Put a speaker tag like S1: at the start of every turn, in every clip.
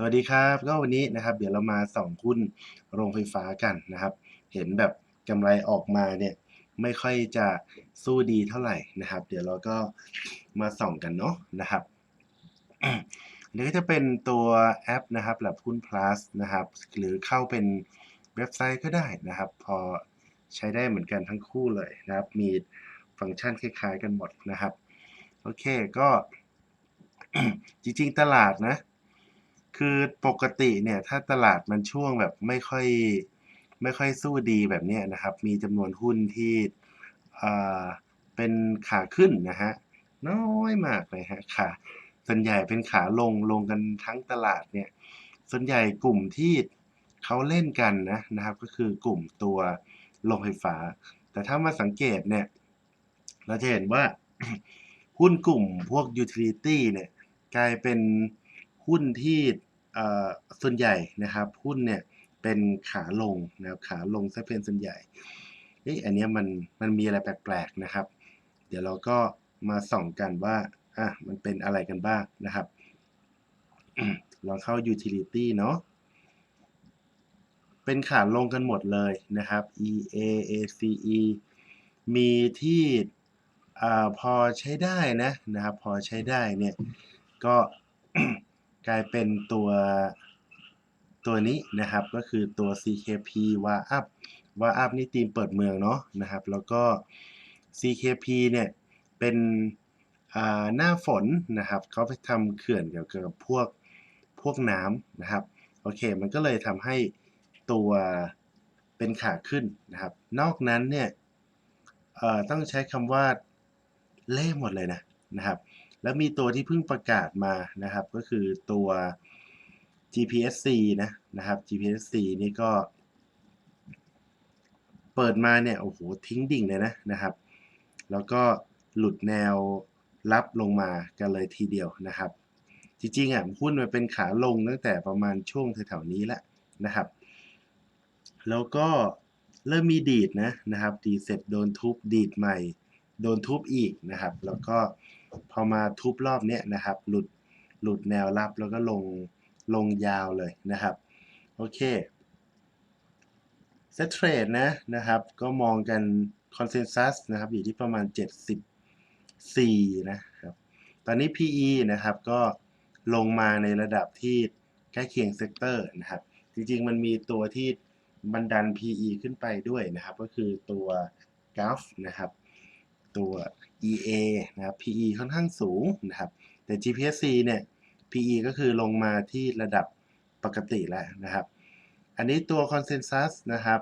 S1: สวัสดีครับ ก็วันนี้นะครับ เดี๋ยวเรามาส่องหุ้นโรงไฟฟ้ากันนะครับ เห็นแบบกำไรออกมาเนี่ยไม่ค่อยจะสู้ดีเท่าไหร่นะครับ เดี๋ยวเราก็มาส่องกันเนาะนะครับอันนี้ก็จะเป็นตัวแอปนะครับแบบหุ้น plus นะครับ หรือเข้าเป็นเว็บไซต์ก็ได้นะครับ พอใช้ได้เหมือนกันทั้งคู่เลยนะครับ มีฟังก์ชันคล้ายๆกันหมดนะครับ โอเคก็จริงๆตลาดนะ คือปกติเนี่ยถ้าตลาดมันช่วงแบบไม่ค่อยไม่ค่อยสู้ดีแบบเนี้ยนะครับ มีจำนวนหุ้นที่อ่าเป็นขาขึ้นนะฮะน้อยมากเลยฮะขาส่วนใหญ่เป็นขาลงลงกันทั้งตลาดเนี่ย ส่วนใหญ่กลุ่มที่เขาเล่นกันนะนะครับ ก็คือกลุ่มตัวโรงไฟฟ้า แต่ถ้ามาสังเกตเนี่ย เราจะเห็นว่าหุ้นกลุ่มพวก utility เนี่ยกลายเป็น หุ้นที่ส่วนใหญ่นะครับหุ้นเนี่ยเป็นขาลงนะครับขาลงซะเป็นส่วนใหญ่เอ๊ะอันเนี้ยมันมันมีอะไรแปลกๆนะครับ เดี๋ยวเราก็มาส่องกันว่าอะมันเป็นอะไรกันบ้างนะครับลองเข้า utility เนาะเป็นขาลงกันหมดเลยนะครับ EA ACE มีที่อ่าพอใช้ได้นะนะครับ พอใช้ได้เนี่ยก็ กลายเป็นตัวตัวนี้นะครับก็คือตัว CKP วาอัพวาอัพนี่ทีมเปิดเมืองเนาะนะครับ แล้วก็ CKP เนี่ยเป็นอ่าหน้าฝนนะครับเขาไปทำเขื่อนเกี่ยวกับพวกพวกน้ำนะครับโอเค มันก็เลยทำให้ตัวเป็นขาขึ้นนะครับ นอกนั้นเนี่ยเอ่อต้องใช้คำว่าเล่หมดเลยนะนะครับ แล้วมีตัวที่เพิ่งประกาศมานะครับ ก็คือตัว GPSC นะนะครับ GPSC นี่ก็ เปิดมาเนี่ยโอ้โหทิ้งดิ่งเลยนะนะครับ แล้วก็หลุดแนวรับลงมากันเลยทีเดียวนะครับ จริงๆอะหุ้นมันเป็นขาลงตั้งแต่ประมาณช่วงแถวๆนี้แหละนะครับ แล้วก็เริ่มมีดีดนะนะครับ ดีเสร็จโดนทุบดีดใหม่ โดนทุบอีกนะครับ แล้วก็ พอมาทุบรอบเนี้ยนะครับ หลุดหลุดแนวรับแล้วก็ลงลงยาวเลยนะครับ โอเคเซตเทรดนะนะครับ ก็มองกันคอนเซนแซสนะครับอยู่ที่ประมาณ 74 นะครับ ตอนนี้ PE นะครับก็ลงมาในระดับที่ใกล้เคียงเซกเตอร์นะครับ จริงๆ มันมีตัวที่บันดัน PE ขึ้นไปด้วยนะครับ ก็คือตัว GAF นะครับ ตัว EA นะครับ PE ค่อนข้างสูงนะครับ แต่ GPSC เนี่ย PE ก็คือลงมาที่ระดับปกติแล้วนะครับ อันนี้ตัว Consensus นะครับ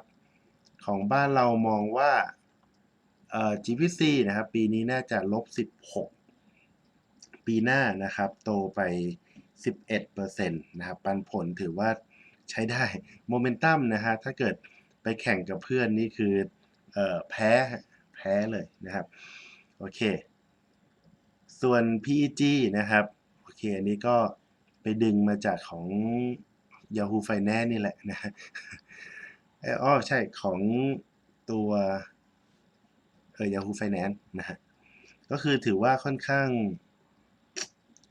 S1: ของบ้านเรามองว่า GPC นะครับ ปีนี้น่าจะลบ 16 ปีหน้านะครับ โตไป 11%นะครับปันผลถือว่าใช้ได้โมเมนตัมนะฮะถ้าเกิดไปแข่งกับเพื่อนนี่คือออแพ้ แพ้เลยนะครับโอเค ส่วน PEG นะครับโอเคอันนี้ก็ไปดึงมาจากของ Yahoo Finance นี่แหละนะฮะเอออ๋อใช่ของตัวเออ Yahoo Finance นะฮะก็คือถือว่าค่อนข้าง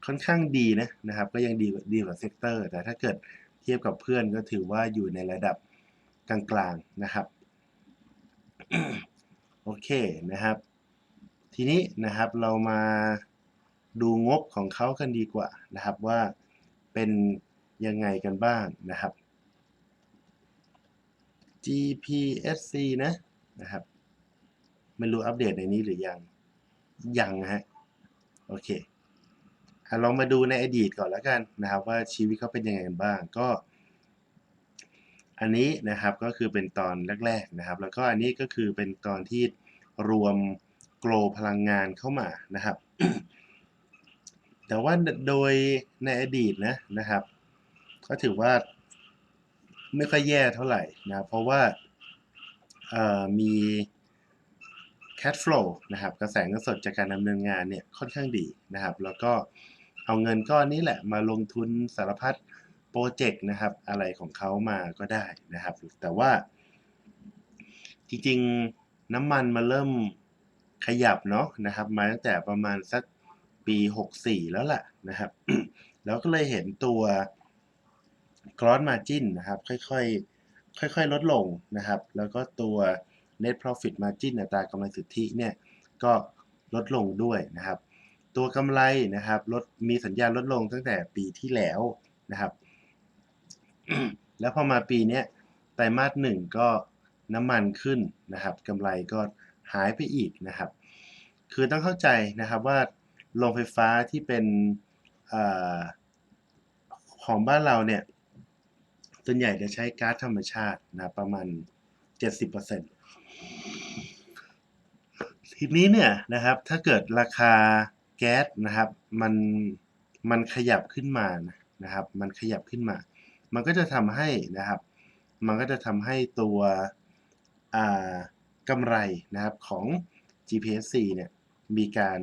S1: ค่อนข้างดีนะนะครับ ก็ยังดีดีกว่าเซกเตอร์ แต่ถ้าเกิดเทียบกับเพื่อนก็ถือว่าอยู่ในระดับกลางๆนะครับ โอเคนะครับ ทีนี้นะครับเรามาดูงบของเขากันดีกว่านะครับว่าเป็นยังไงกันบ้างนะครับ GPSC นะนะครับ ไม่รู้อัปเดตในนี้หรือยัง ยังนะฮะ โอเคลองมาดูในอดีตก่อนแล้วกันนะครับ ว่าชีวิตเขาเป็นยังไงกันบ้าง ก็ อันนี้นะครับก็คือเป็นตอนแรกๆนะครับ แล้วก็อันนี้ก็คือเป็นตอนที่รวมโกลพลังงานเข้ามานะครับ แต่ว่าโดยในอดีตนะนะครับ ก็ถือว่าไม่ค่อยแย่เท่าไหร่นะเพราะว่ามี cash flow นะครับ กระแสเงินสดจากการดำเนินงานเนี่ยค่อนข้างดีนะครับ แล้วก็เอาเงินก้อนนี้แหละมาลงทุนสารพัด โปรเจกต์นะครับอะไรของเขามาก็ได้นะครับ แต่ว่า จริงๆน้ำมันมาเริ่มขยับเนาะนะครับมาตั้งแต่ประมาณสักปี 64 แล้วล่ะนะครับ แล้วก็เลยเห็นตัว gross margin นะครับ ค่อยๆค่อยๆ ลดลงนะครับ แล้วก็ตัว net profit margin อัตรากำไรสุทธิเนี่ยก็ลดลงด้วยนะครับ ตัวกำไรนะครับลดมีสัญญาณลดลงตั้งแต่ปีที่แล้วนะครับ แล้วพอมาปีนี้ไตรมาสหนึ่งก็น้ำมันขึ้นนะครับกำไรก็หายไปอีกนะครับ คือต้องเข้าใจนะครับว่าโรงไฟฟ้าที่เป็นอของบ้านเราเนี่ยส่วนใหญ่จะใช้ก๊าซธรรมชาตินะประมาณ 70%ทีนี้เนี่ยนะครับถ้าเกิดราคาแก๊สนะครับมันมันขยับขึ้นมานะครับ มันขยับขึ้นมา มันก็จะทำให้นะครับ มันก็จะทำให้ตัวกำไรนะครับของ GPSC เนี่ยมีการ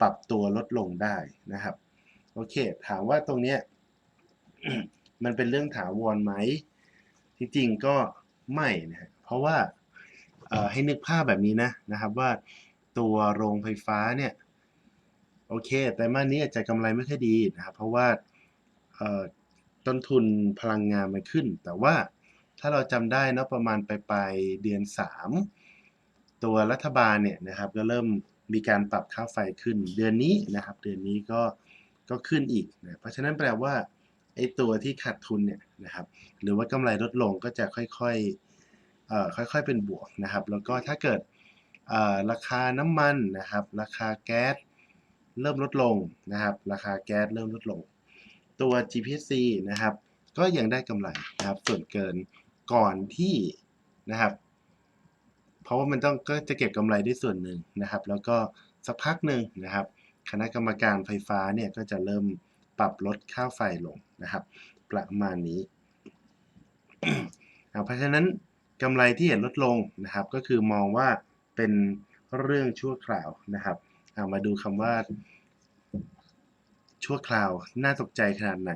S1: ปรับตัวลดลงได้นะครับ โอเค ถามว่าตรงเนี้ยมันเป็นเรื่องถาวรไหมที่จริงก็ไม่นะเพราะว่าให้นึกภาพแบบนี้นะนะครับว่าตัวโรงไฟฟ้าเนี่ยโอเค แต่มานี้อาจจะกำไรไม่ค่อยดีนะครับเพราะว่า ต้นทุนพลังงานมันขึ้น แต่ว่าถ้าเราจำได้นะประมาณไปลายเดือน 3 ตัวรัฐบาลเนี่ยนะครับก็เริ่มมีการปรับค่าไฟขึ้น เดือนนี้นะครับ เดือนนี้ก็ก็ขึ้นอีกนะเพราะฉะนั้นแปลว่าไอ้ตัวที่ขาดทุนเนี่ยนะครับ หรือว่ากำไรลดลงก็จะค่อยๆเอ่อค่อย ๆ เป็นบวกนะครับ แล้วก็ถ้าเกิดราคาน้ำมันนะครับ ราคาแก๊สเริ่มลดลงนะครับ ราคาแก๊สเริ่มลดลง ตัว GPC นะครับ ก็ยังได้กำไรนะครับ ส่วนเกินก่อนที่นะครับ เพราะว่ามันต้องก็จะเก็บกำไรได้ส่วนหนึ่งนะครับ แล้วก็สักพักหนึ่งนะครับ คณะกรรมการไฟฟ้าเนี่ยก็จะเริ่มปรับลดค่าไฟลงนะครับ ประมาณนี้เพราะฉะนั้นกำไรที่เห็นลดลงนะครับ ก็คือมองว่าเป็นเรื่องชั่วคราวนะครับเอามาดูคำว่า ชั่วคราวน่าตกใจขนาดไหน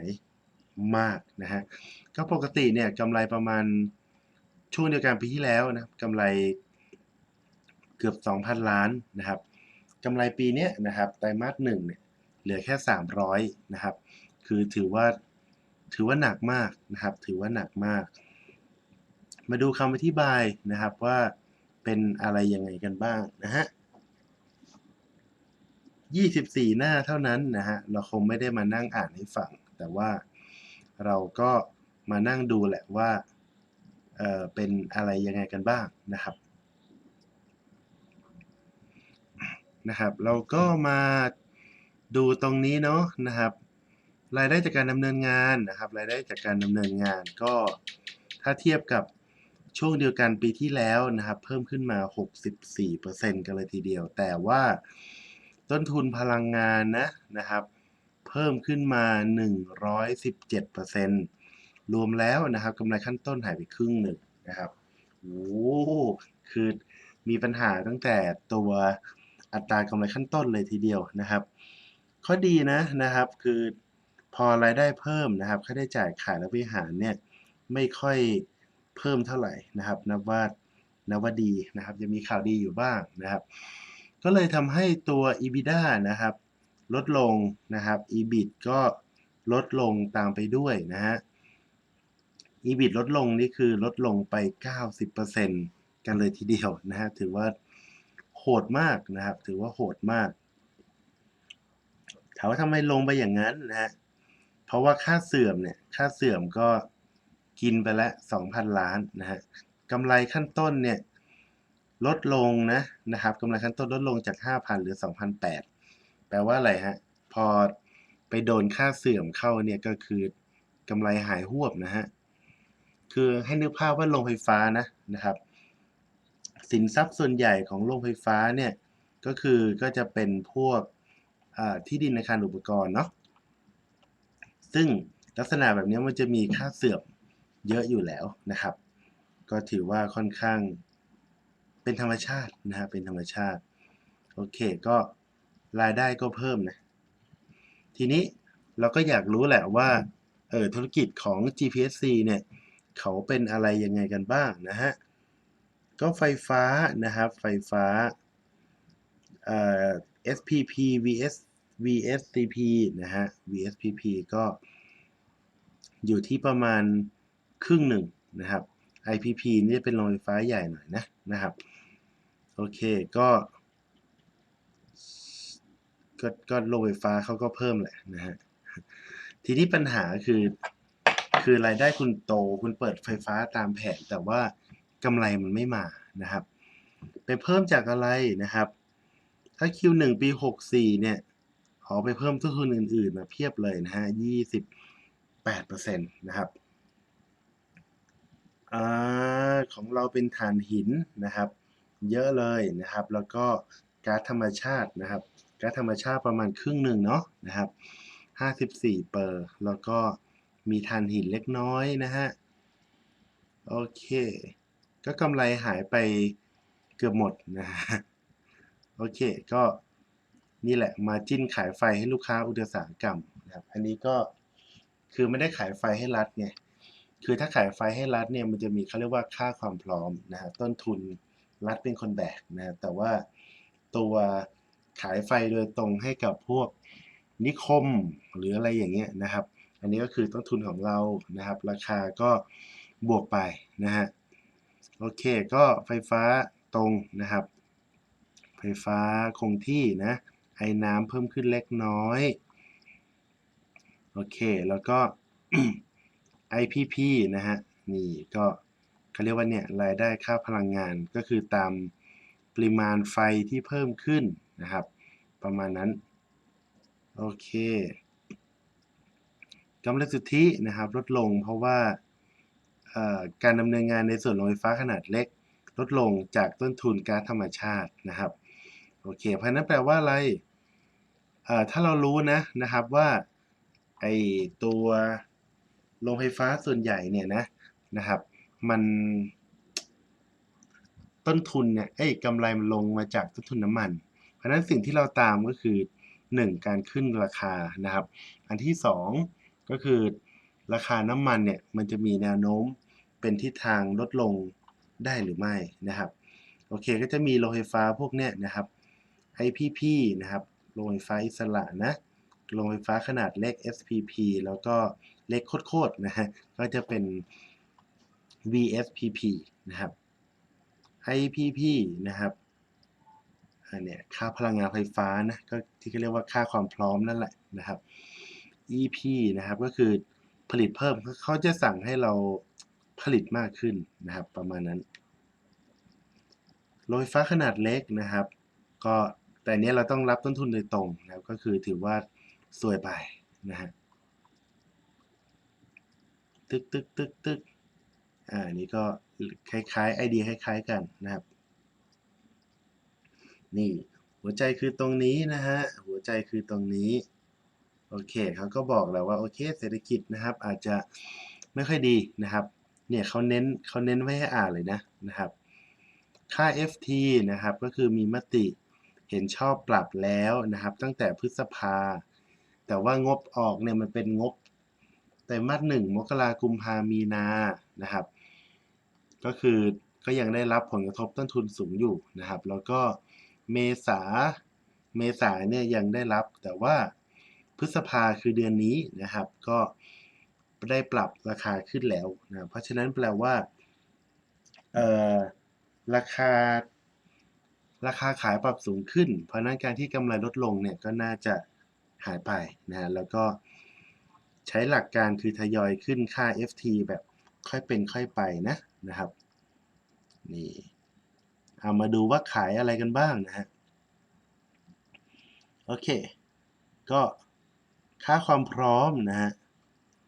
S1: มากนะฮะก็ปกติเนี่ยกำไรประมาณช่วงเดียวกันปีที่แล้วนะกำไรเกือบ 2,000 ล้านนะครับกำไรปีนี้นะครับไตรมาสหนึ่งเนี่ยเหลือแค่ 300นะครับคือถือว่าถือว่าหนักมากนะครับ ถือว่าหนักมาก มาดูคำอธิบายนะครับว่าเป็นอะไรยังไงกันบ้างนะฮะ 24 หน้าเท่านั้นนะฮะ เราคงไม่ได้มานั่งอ่านให้ฟัง แต่ว่าเราก็มานั่งดูแหละว่าเออเป็นอะไรยังไงกันบ้างนะครับนะครับ เราก็มาดูตรงนี้เนาะนะครับ รายได้จากการดำเนินงานนะครับ รายได้จากการดำเนินงานก็ถ้าเทียบกับช่วงเดียวกันปีที่แล้วนะครับ เพิ่มขึ้นมา 64%กันเลยทีเดียว แต่ว่า ต้นทุนพลังงานนะนะครับ เพิ่มขึ้นมา 117%รวมแล้วนะครับกำไรขั้นต้นหายไปครึ่งหนึ่งนะครับโอ้คือมีปัญหาตั้งแต่ตัวอัตรากำไรขั้นต้นเลยทีเดียวนะครับ ข้อดีนะนะครับคือพอรายได้เพิ่มนะครับค่าใช้จ่ายขายและบริหารเนี่ยไม่ค่อยเพิ่มเท่าไหร่นะครับนับว่านับว่าดีนะครับจะมีข่าวดีอยู่บ้างนะครับ ก็เลยทำให้ตัว EBITDA นะครับ ลดลงนะครับ EBIT ก็ลดลงตามไปด้วยนะฮะ EBIT ลดลงนี่คือลดลงไป 90%กันเลยทีเดียวนะฮะ ถือว่าโหดมากนะครับ ถือว่าโหดมาก ถามว่าทำไมลงไปอย่างนั้นนะฮะ เพราะว่าค่าเสื่อมเนี่ย ค่าเสื่อมก็กินไปล้ว2,000 ล้านนะฮะกำไรขั้นต้นเนี่ย ลดลงนะนะครับกำไรขั้นต้นลดลงจาก 5,000หลือ 2,008 แปลว่าอะไรฮะ พอไปโดนค่าเสื่อมเข้าเนี่ยก็คือกำไรหายหวบนะฮะ คือให้นึกภาพว่าโรงไฟฟ้านะนะครับ สินทรัพย์ส่วนใหญ่ของโรงไฟฟ้าเนี่ยก็คือก็จะเป็นพวกที่ดินอาคารอุปกรณ์เนาะ ซึ่งลักษณะแบบนี้มันจะมีค่าเสื่อมเยอะอยู่แล้วนะครับ ก็ถือว่าค่อนข้าง เป็นธรรมชาตินะฮะเป็นธรรมชาติโอเคก็รายได้ก็เพิ่มนะทีนี้เราก็อยากรู้แหละว่าเออธุรกิจของ GPSC เนี่ยเขาเป็นอะไรยังไงกันบ้างนะฮะก็ไฟฟ้านะครับไฟฟ้าเอ่อ SPP VS VSCP นะฮะ VSPP ก็อยู่ที่ประมาณครึ่งหนึ่งนะครับ IPP นี่เป็นโรงไฟฟ้าใหญ่หน่อยนะนะครับ โอเคก็ก็ก็โรงไฟฟ้าเขาก็เพิ่มแหละนะฮะทีนี้ปัญหาคือ คือรายได้คุณโตคุณเปิดไฟฟ้าตามแผนแต่ว่ากำไรมันไม่มานะครับ ไปเพิ่มจากอะไรนะครับ ถ้า Q1 ปี 64 เนี่ยขอไปเพิ่มต้นทุนอื่นๆมาเพียบเลยนะฮะ 28%นะครับอาของเราเป็นถ่านหินนะครับ เยอะเลยนะครับ แล้วก็ก๊าซธรรมชาตินะครับก๊าซธรรมชาติประมาณครึ่งหนึ่งเนาะนะครับ 54 เปอร์ แล้วก็มีถ่านหินเล็กน้อยนะฮะ โอเค ก็กำไรหายไปเกือบหมดนะฮะ โอเค ก็นี่แหละมาจิ้นขายไฟให้ลูกค้าอุตสาหกรรมนะครับ อันนี้ก็คือไม่ได้ขายไฟให้รัฐไง คือถ้าขายไฟให้รัฐเนี่ยมันจะมีเขาเรียกว่าค่าความพร้อมนะฮะต้นทุน รัฐเป็นคนแบกนะแต่ว่าตัวขายไฟโดยตรงให้กับพวกนิคมหรืออะไรอย่างเงี้ยนะครับ อันนี้ก็คือต้นทุนของเรานะครับ ราคาก็บวกไปนะฮะโอเคก็ไฟฟ้าตรงนะครับ ไฟฟ้าคงที่นะไอ้น้ำเพิ่มขึ้นเล็กน้อยโอเคแล้วก็ IPP นะฮะนี่ก็ เขาเรียกว่าเนี่ยรายได้ค่าพลังงานก็คือตามปริมาณไฟที่เพิ่มขึ้นนะครับ ประมาณนั้น โอเคกำไรสุทธินะครับลดลงเพราะว่าการดำเนินงานในส่วนโรงไฟฟ้าขนาดเล็ก ลดลงจากต้นทุนก๊าซธรรมชาตินะครับโอเคเพราะนั้นแปลว่าอะไรถ้าเรารู้นะนะครับว่าไอตัวโรงไฟฟ้าส่วนใหญ่เนี่ยนะนะครับ มัน ต้นทุนเนี่ย เอ้ยกำไรมันลงมาจากต้นทุนน้ำมัน เพราะฉะนั้นสิ่งที่เราตามก็คือ 1. การขึ้นราคานะครับ อันที่ 2 ก็คือราคาน้ำมันเนี่ย มันจะมีแนวโน้มเป็นทิศทางลดลงได้หรือไม่นะครับ โอเคก็จะมีโรงไฟฟ้าพวกเนี้ยนะครับ IPP นะครับโรงไฟฟ้าอิสระนะโรงไฟฟ้าขนาดเล็ก SPP แล้วก็เล็กโคตรๆนะฮะก็จะเป็น VSPP นะครับ IPP นะครับอันเนี้ยค่าพลังงานไฟฟ้านะก็ที่เขาเรียกว่าค่าความพร้อมนั่นแหละนะครับ EP นะครับก็คือผลิตเพิ่มเขาจะสั่งให้เราผลิตมากขึ้นนะครับ ประมาณนั้นโรงไฟฟ้าขนาดเล็กนะครับ ก็แต่เนี้ยเราต้องรับต้นทุนโดยตรงนะครับก็คือถือว่าสวยไปนะฮะตึกตึกตึกตึก อ่านี่ก็คล้ายๆไอเดียคล้าย ๆ กันนะครับ นี่หัวใจคือตรงนี้นะฮะหัวใจคือตรงนี้โอเคเขาก็บอกแล้วว่าโอเคเศรษฐกิจนะครับ อาจจะไม่ค่อยดีนะครับเนี่ยเขาเน้นเขาเน้นไว้ให้อ่านเลยนะนะครับ ค่า FT นะครับก็คือมีมติเห็นชอบปรับแล้วนะครับ ตั้งแต่พฤษภา แต่ว่างบออกเนี่ยมันเป็นงบไตรมาสหนึ่งมกรากุมภามีนานะครับ ก็คือก็ยังได้รับผลกระทบต้นทุนสูงอยู่นะครับ แล้วก็เมษาเมษาเนี่ยยังได้รับแต่ว่าพฤษภาคือเดือนนี้นะครับ ก็ได้ปรับราคาขึ้นแล้วนะเพราะฉะนั้นแปลว่าเอ่อราคาราคาขายปรับสูงขึ้น เพราะนั้นการที่กำไรลดลงเนี่ยก็น่าจะหายไปนะฮะแล้วก็ใช้หลักการคือทยอยขึ้นค่า FT แบบค่อยเป็นค่อยไปนะ นะครับ นี่เอามาดูว่าขายอะไรกันบ้างนะฮะ โอเค ก็ค่าความพร้อมนะฮะ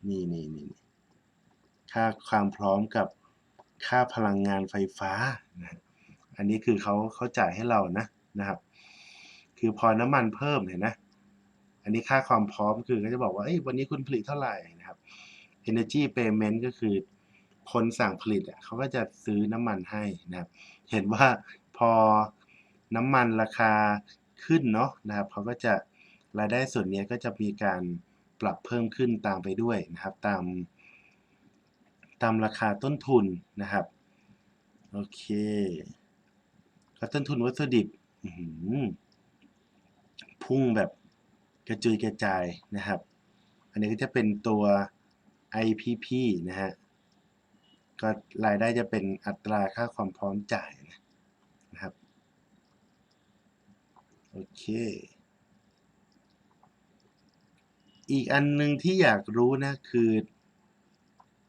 S1: นี่นี่นี่ค่าความพร้อมกับค่าพลังงานไฟฟ้านะอันนี้คือเขาเขาจ่ายให้เรานะนะครับ คือพอน้ำมันเพิ่มเห็นนะ อันนี้ค่าความพร้อมคือเขาจะบอกว่าเอ้ยวันนี้คุณผลิตเท่าไหร่นะครับ energy payment ก็คือ คนสั่งผลิตอะเขาก็จะซื้อน้ำมันให้นะครับ เห็นว่าพอน้ำมันราคาขึ้นเนาะนะครับเขาก็จะรายได้ส่วนนี้ก็จะมีการปรับเพิ่มขึ้นตามไปด้วยนะครับ ตาม ตามราคาต้นทุนนะครับ โอเคก็ต้นทุนวัตถุดิบพุ่งแบบกระจุยกระจายนะครับ อันนี้ก็จะเป็นตัว IPP นะฮะ ก็รายได้จะเป็นอัตราค่าความพร้อมจ่ายนะครับ โอเค อีกอันหนึ่งที่อยากรู้นะคือ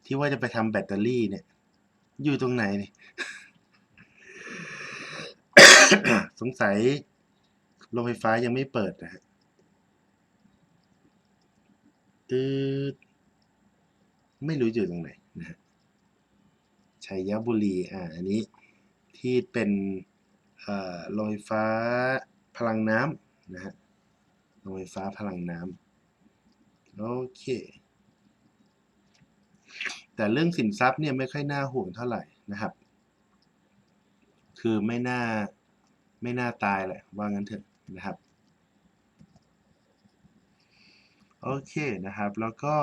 S1: ที่ว่าจะไปทำแบตเตอรี่เนี่ย อยู่ตรงไหนเนี่ยสงสัยโรงไฟฟ้ายังไม่เปิดนะฮะตืดไม่รู้อยู่ตรงไหน ชัยบุรีอ่าอันนี้ที่เป็นเอ่อโรงไฟฟ้าพลังน้ำนะฮะโรงไฟฟ้าพลังน้ำโอเค แต่เรื่องสินทรัพย์เนี่ยไม่ค่อยน่าห่วงเท่าไหร่นะครับ คือไม่น่าไม่น่าตายแหละว่างั้นเถอะนะครับ โอเคนะครับแล้วก็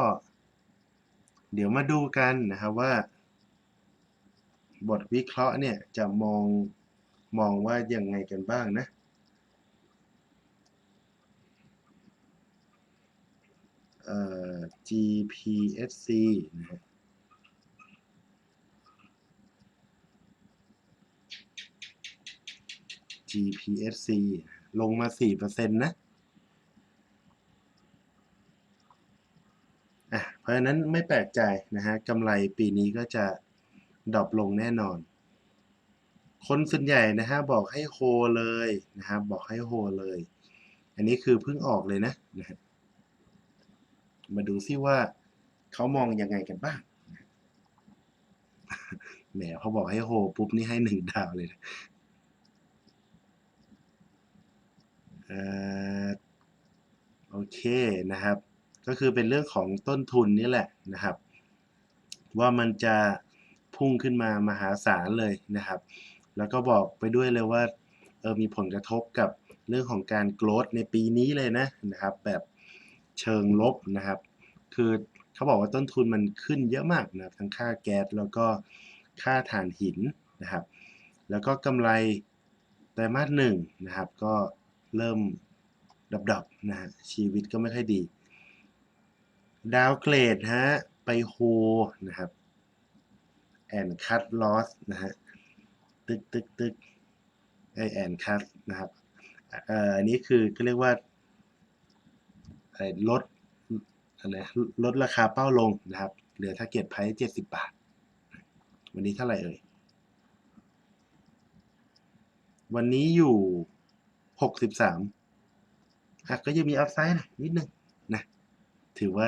S1: เดี๋ยวมาดูกันนะครับว่า บทวิเคราะห์เนี่ยจะมองมองว่ายังไงกันบ้างนะ เอ่อ GPSC นะฮะ GPSC ลงมา4%นะอะเพราะฉะนั้นไม่แปลกใจนะฮะกำไรปีนี้ก็จะ ดรอปลงแน่นอน คนส่วนใหญ่นะฮะบอกให้โฮเลยนะครับบอกให้โฮเลย อันนี้คือเพิ่งออกเลยนะนะมาดูซิว่าเขามองยังไงกันบ้างแหมพอบอกให้โฮปุ๊บนี่ให้หนึ่งดาวเลยนะเอ่อโอเคนะครับ ก็คือเป็นเรื่องของต้นทุนนี่แหละนะครับ ว่ามันจะ พุ่งขึ้นมามหาศาลเลยนะครับ แล้วก็บอกไปด้วยเลยว่าเออมีผลกระทบกับเรื่องของการโกรธในปีนี้เลยนะนะครับ แบบเชิงลบนะครับ คือเขาบอกว่าต้นทุนมันขึ้นเยอะมากนะครับ ทั้งค่าแก๊สแล้วก็ค่าถ่านหินนะครับ แล้วก็กำไรไตรมาสหนึ่งนะครับ ก็เริ่มดับๆนะฮะชีวิตก็ไม่ค่อยดี ดาวเกรดฮะไปโฮนะครับ แอนคัตลอสนะฮะตึกตึกตึกไอแอนคัตนะครับเอ่ออันนี้คือก็เรียกว่าไอ้ลดอะไรลดราคาเป้าลงนะครับ เหลือ t า r g เก็ตไพเจ็ดสิบบาท วันนี้เท่าไหร่เอ่ย วันนี้อยู่หกสิบสามก็ยังมีอัพไซด์นะนิดนึงนะ ถือว่า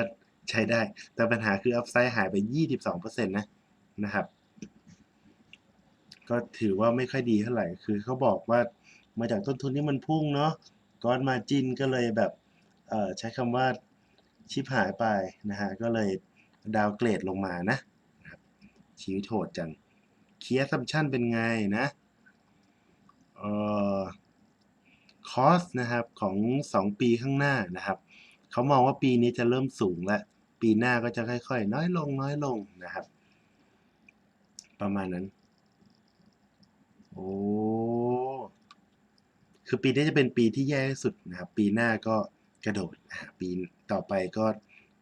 S1: ใช้ได้ แต่ปัญหาคืออัพไซด์หายไปยี่สิบสองเปอร์เซ็นต์นะนะครับ ก็ถือว่าไม่ค่อยดีเท่าไหร่ คือเขาบอกว่ามาจากต้นทุนที่มันพุ่งเนาะก้อนมาจินก็เลยแบบใช้คำว่าชิปหายไปนะฮะ ก็เลยดาวเกรดลงมานะครับชีวิตโหดจังเคียร์ซัมชันเป็นไงนะเอ่อคอสนะครับของ 2 ปีข้างหน้านะครับเขามองว่าปีนี้จะเริ่มสูงแล้ว ปีหน้าก็จะค่อยๆ น้อยลงน้อยลงนะครับ ประมาณนั้น โอ้คือปีนี้จะเป็นปีที่แย่ที่สุดนะครับ ปีหน้าก็กระโดดปีต่อไปก็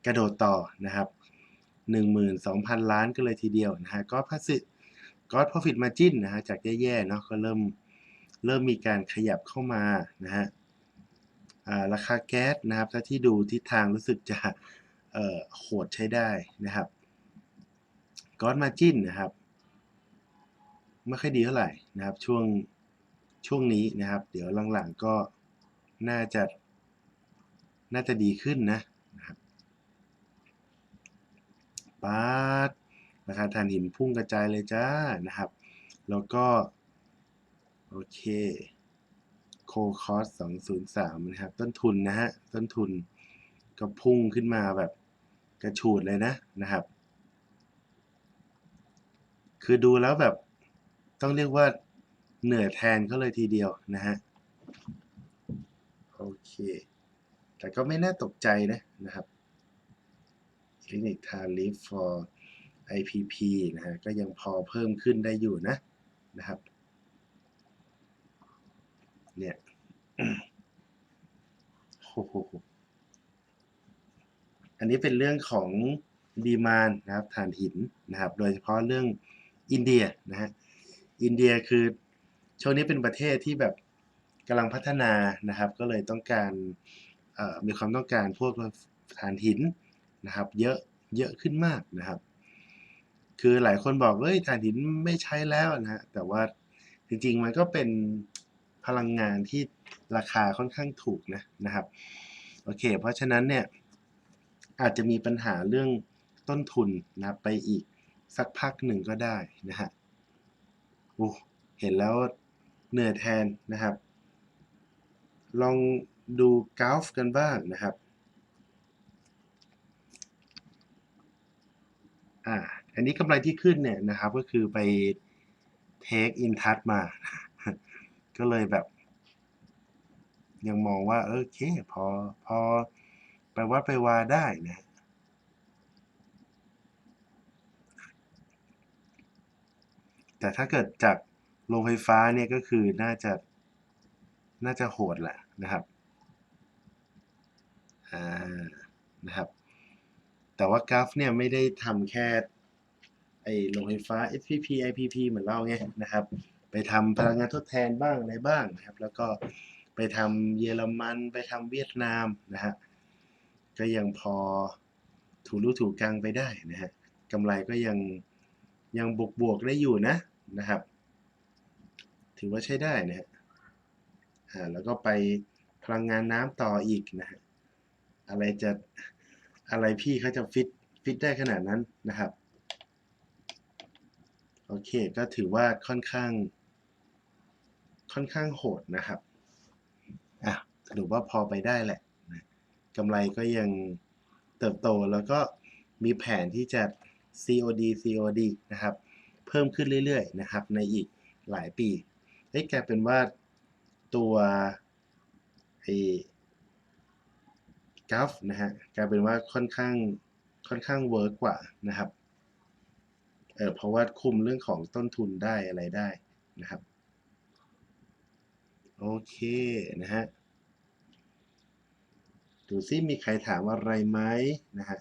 S1: กระโดดต่อนะครับ 12,000 ล้านก็เลยทีเดียวนะฮะก็พัสิก็พอฟิตมาจิ้นนะฮะจากแย่ๆเนาะก็เริ่มเริ่มมีการขยับเข้ามานะฮะอ่าราคาแก๊สนะครับ ถ้าที่ดูทิศทางรู้สึกจะเอ่อโหดใช้ได้นะครับก็มาจิ้นนะครับ ไม่ค่อยดีเท่าไหร่นะครับช่วงช่วงนี้นะครับ เดี๋ยวหลังๆก็น่าจะน่าจะดีขึ้นนะนะครับปาดราคาถ่านหินพุ่งกระจายเลยจ้านะครับ แล้วก็โอเคโคคอส203นะครับ ต้นทุนนะฮะต้นทุนก็พุ่งขึ้นมาแบบกระฉูดเลยนะนะครับ คือดูแล้วแบบ ต้องเรียกว่าเหนื่อยแทนเขาเลยทีเดียวนะฮะ โอเค แต่ก็ไม่น่าตกใจนะนะครับคลินิกทาลิฟ for IPP นะฮะ ก็ยังพอเพิ่มขึ้นได้อยู่นะนะครับ เนี่ยโอ้โหอันนี้เป็นเรื่องของดีมานนะครับถ่านหินนะครับ โดยเฉพาะเรื่องอินเดียนะฮะ อินเดียคือช่วงนี้เป็นประเทศที่แบบกำลังพัฒนานะครับ ก็เลยต้องการมีความต้องการพวกถ่านหินนะครับ เยอะเยอะขึ้นมากนะครับ คือหลายคนบอกเอ้ยถ่านหินไม่ใช้แล้วนะฮะแต่ว่าจริงๆมันก็เป็นพลังงานที่ราคาค่อนข้างถูกนะนะครับโอเค เพราะฉะนั้นเนี่ยอาจจะมีปัญหาเรื่องต้นทุนนะไปอีกสักพักหนึ่งก็ได้นะฮะ เห็นแล้วเหนื่อยแทนนะครับ ลองดูกราฟกันบ้างนะครับอ่าอันนี้กำไรที่ขึ้นเนี่ยนะครับก็คือไป take in touch มา ก็เลยแบบ ยังมองว่าเออโอเค พอพอไปวัดไปวาได้นะ แต่ถ้าเกิดจากโรงไฟฟ้าเนี่ยก็คือน่าจะน่าจะโหดแหละนะครับอ่านะครับ แต่ว่ากราฟเนี่ยไม่ได้ทำแค่ไอโรงไฟฟ้า SPP IPP เหมือนเราไงนะครับ ไปทำพลังงานทดแทนบ้างอะไรบ้างนะครับ แล้วก็ไปทำเยอรมันไปทำเวียดนามนะฮะก็ยังพอถูรูถูกกังไปได้นะฮะกำไรก็ยัง ยังบวกบวกได้อยู่นะนะครับ ถือว่าใช้ได้นะฮะอ่าแล้วก็ไปพลังงานน้ำต่ออีกนะฮะอะไรจะอะไรพี่เขาจะฟิตฟิตได้ขนาดนั้นนะครับ โอเคก็ถือว่าค่อนข้าง ค่อนข้างโหดนะครับอะสรุปว่าพอไปได้แหละกำไรก็ยังเติบโตแล้วก็มีแผนที่จะ COD COD นะครับ เพิ่มขึ้นเรื่อยๆนะครับ ในอีกหลายปีเอ้ยกลายเป็นว่าตัวไอ้กราฟนะฮะกลายเป็นว่าค่อนข้างค่อนข้างเวิร์กกว่านะครับเออเพราะว่าคุมเรื่องของต้นทุนได้อะไรได้นะครับ โอเคนะฮะดูซิมีใครถามอะไรไหมนะฮะ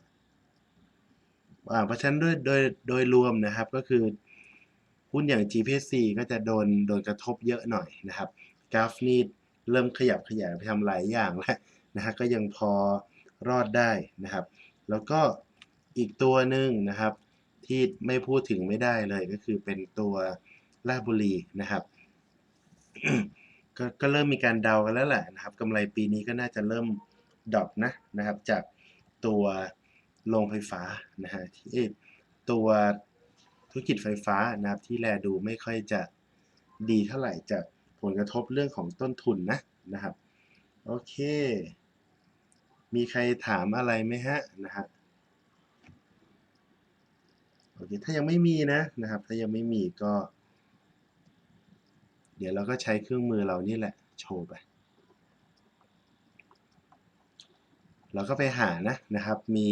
S1: เพราะฉะนั้นด้วยโดยโดยรวมนะครับก็คือหุ้นอย่าง GPC ก็จะโดนโดนกระทบเยอะหน่อยนะครับกราฟนี่เริ่มขยับขยายไปทำหลายอย่างแล้วนะฮะก็ยังพอรอดได้นะครับ แล้วก็อีกตัวหนึ่งนะครับ ที่ไม่พูดถึงไม่ได้เลยก็คือเป็นตัวลาบุรีนะครับกก็เริ่มมีการเดากันแล้วแหละนะครับกำไรปีนี้ก็น่าจะเริ่มดรอปนะนะครับ จากตัว โรงไฟฟ้านะฮะที่ตัวธุรกิจไฟฟ้านะครับที่แลดูไม่ค่อยจะดีเท่าไหร่จากผลกระทบเรื่องของต้นทุนนะนะครับโอเค มีใครถามอะไรไหมฮะนะฮะโอเคถ้ายังไม่มีนะนะครับ ถ้ายังไม่มีก็ เดี๋ยวเราก็ใช้เครื่องมือเรานี่แหละ โชว์ไปเราก็ไปหานะนะครับ มี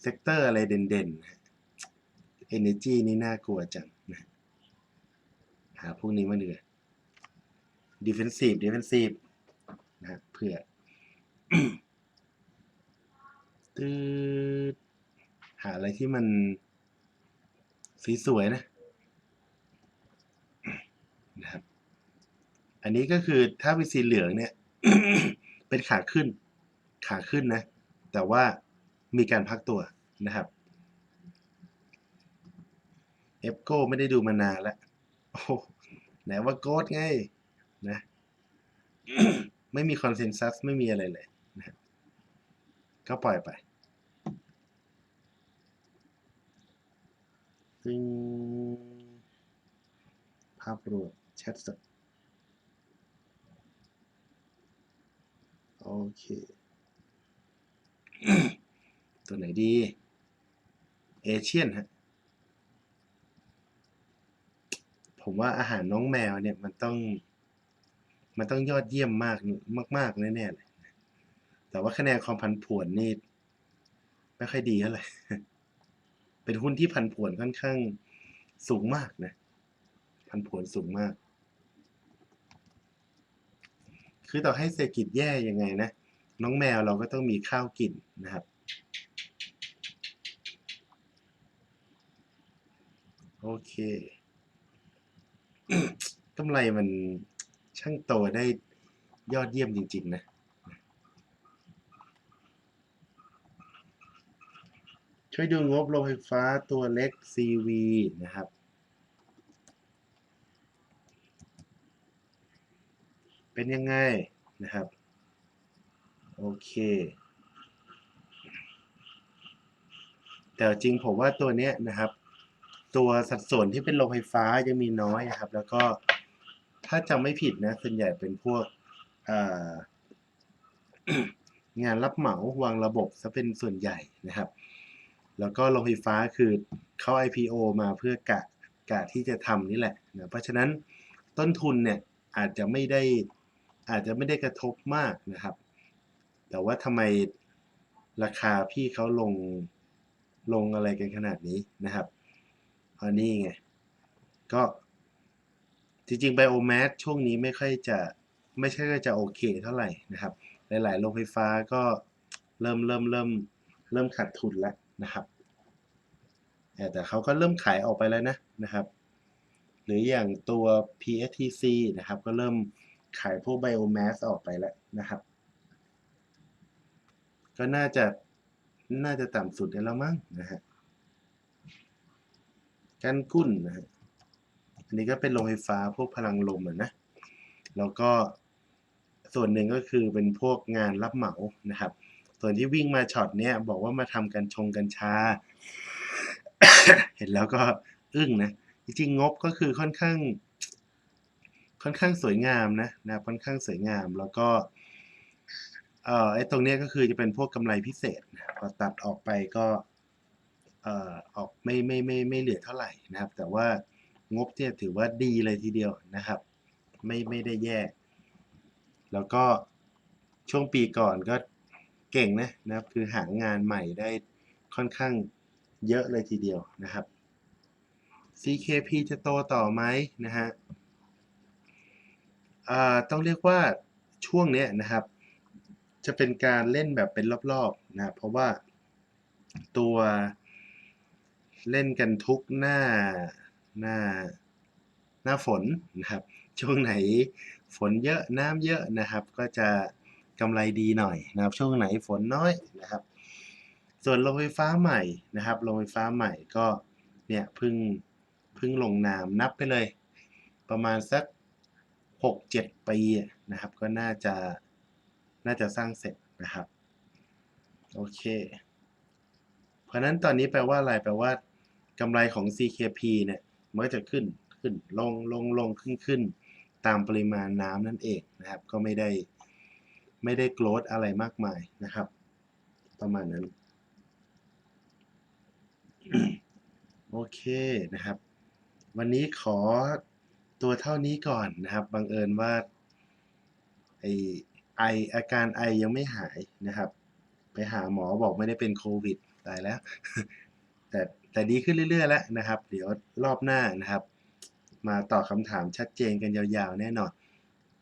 S1: เซกเตอร์อะไรเด่นๆ Energy นี่น่ากลัวจังนะหาพวกนี้มาเดือ Defensive Defensive นะเพื่อตืดหาอะไรที่มันสีสวยนะนะครับ อันนี้ก็คือถ้าเป็นสีเหลืองเนี่ย เป็นขาขึ้น ขาขึ้นนะ แต่ว่า มีการพักตัวนะครับเอฟโก้ไม่ได้ดูมานานแล้วโอ้ไหนว่าโกดไงนะไม่มีคอนเซนแซสไม่มีอะไรเลยนะครับก็ปล่อยไปซึ่งภาพรวมแชทสดโอเค ตัวไหนดีเอเชียนฮะผมว่าอาหารน้องแมวเนี่ยมันต้อง มันต้องยอดเยี่ยมมากมาก ๆ แน่ๆเลยแต่ว่าคะแนนความผันผวนนี่ไม่ค่อยดีเท่าไหร่เป็นหุ้นที่ผันผวนค่อนข้างสูงมากนะ ผันผวนสูงมาก คือต่อให้เศรษฐกิจแย่ยังไงนะ น้องแมวเราก็ต้องมีข้าวกินนะครับ โอเคกำไรมันช่างโตได้ยอดเยี่ยมจริง ๆ นะ ช่วยดูงบโรงไฟฟ้าตัวเล็ก CV นะครับ เป็นยังไงนะครับ โอเค แต่จริงผมว่าตัวเนี้ยนะครับ ตัวสัดส่วนที่เป็นโรงไฟฟ้ายังมีน้อยนะครับ แล้วก็ถ้าจำไม่ผิดนะส่วนใหญ่เป็นพวกงานรับเหมาวางระบบซะเป็นส่วนใหญ่นะครับ แล้วก็โรงไฟฟ้าคือเข้า IPO มาเพื่อกะกะที่จะทำนี่แหละนะเพราะฉะนั้นต้นทุนเนี่ยอาจจะไม่ได้อาจจะไม่ได้กระทบมากนะครับ แต่ว่าทำไมราคาพี่เขาลงลงอะไรกันขนาดนี้นะครับ อันนี้ไง ก็จริงๆไบโอแมสช่วงนี้ไม่ค่อยจะไม่ใช่ว่าจะโอเคเท่าไหร่นะครับ หลายๆโรงไฟฟ้าก็เริ่มเริ่มเริ่มเริ่มขาดทุนแล้วนะครับแต่แต่เขาก็เริ่มขายออกไปแล้วนะนะครับ หรืออย่างตัว PSTC นะครับ ก็เริ่มขายพวกไบโอแมสออกไปแล้วนะครับ ก็น่าจะน่าจะต่ำสุดได้แล้วมั้งนะฮะ กันกุ้นนะฮะอันนี้ก็เป็นโรงไฟฟ้าพวกพลังลมอะนะแล้วก็ส่วนหนึ่งก็คือเป็นพวกงานรับเหมานะครับ ส่วนที่วิ่งมาช็อตเนี้ยบอกว่ามาทำกันชงกันชา เห็นแล้วก็อึ้งนะจริงๆงบก็คือค่อนข้าง ค่อนข้างสวยงามนะนะค่อนข้างสวยงามแล้วก็เอ่อไอ้ตรงเนี้ยก็คือจะเป็นพวกกำไรพิเศษนะพอตัดออกไปก็ ออกไม่ไม่ไม่ไม่เหลือเท่าไหร่นะครับ แต่ว่างบเนี่ยถือว่าดีเลยทีเดียวนะครับ ไม่ไม่ได้แย่ แล้วก็ช่วงปีก่อนก็เก่งนะนะครับ คือหางานใหม่ได้ค่อนข้างเยอะเลยทีเดียวนะครับ CKP จะโตต่อไหมนะฮะต้องเรียกว่าช่วงเนี้ยนะครับ จะเป็นการเล่นแบบเป็นรอบๆนะเพราะว่าตัว เล่นกันทุกหน้าหน้าหน้าฝนนะครับ ช่วงไหนฝนเยอะน้ำเยอะนะครับ ก็จะกำไรดีหน่อยนะครับ ช่วงไหนฝนน้อยนะครับ ส่วนโรงไฟฟ้าใหม่นะครับโรงไฟฟ้าใหม่ก็เนี่ยพิ่งพิ่งลงนามนับไปเลย ประมาณสักหกเจ็ดปีนะครับ ก็น่าจะน่าจะสร้างเสร็จนะครับ โอเค เพราะนั้นตอนนี้แปลว่าอะไรแปลว่า กำไรของ CKP เนี่ยมันก็จะขึ้นขึ้นลงลงลงขึ้นขึ้นตามปริมาณน้ำนั่นเองนะครับ ก็ไม่ได้ไม่ได้โกรธอะไรมากมายนะครับ ประมาณนั้น โอเคนะครับ วันนี้ขอตัวเท่านี้ก่อนนะครับ บังเอิญว่าไอไออาการไอยังไม่หายนะครับ ไปหาหมอบอกไม่ได้เป็นโควิดตายแล้ว แต่แต่ดีขึ้นเรื่อยๆแล้วนะครับ เดี๋ยวรอบหน้านะครับ มาตอบคำถามชัดเจนกันยาวๆ แน่นอน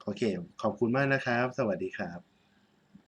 S1: โอเค ขอบคุณมากนะครับ สวัสดีครับ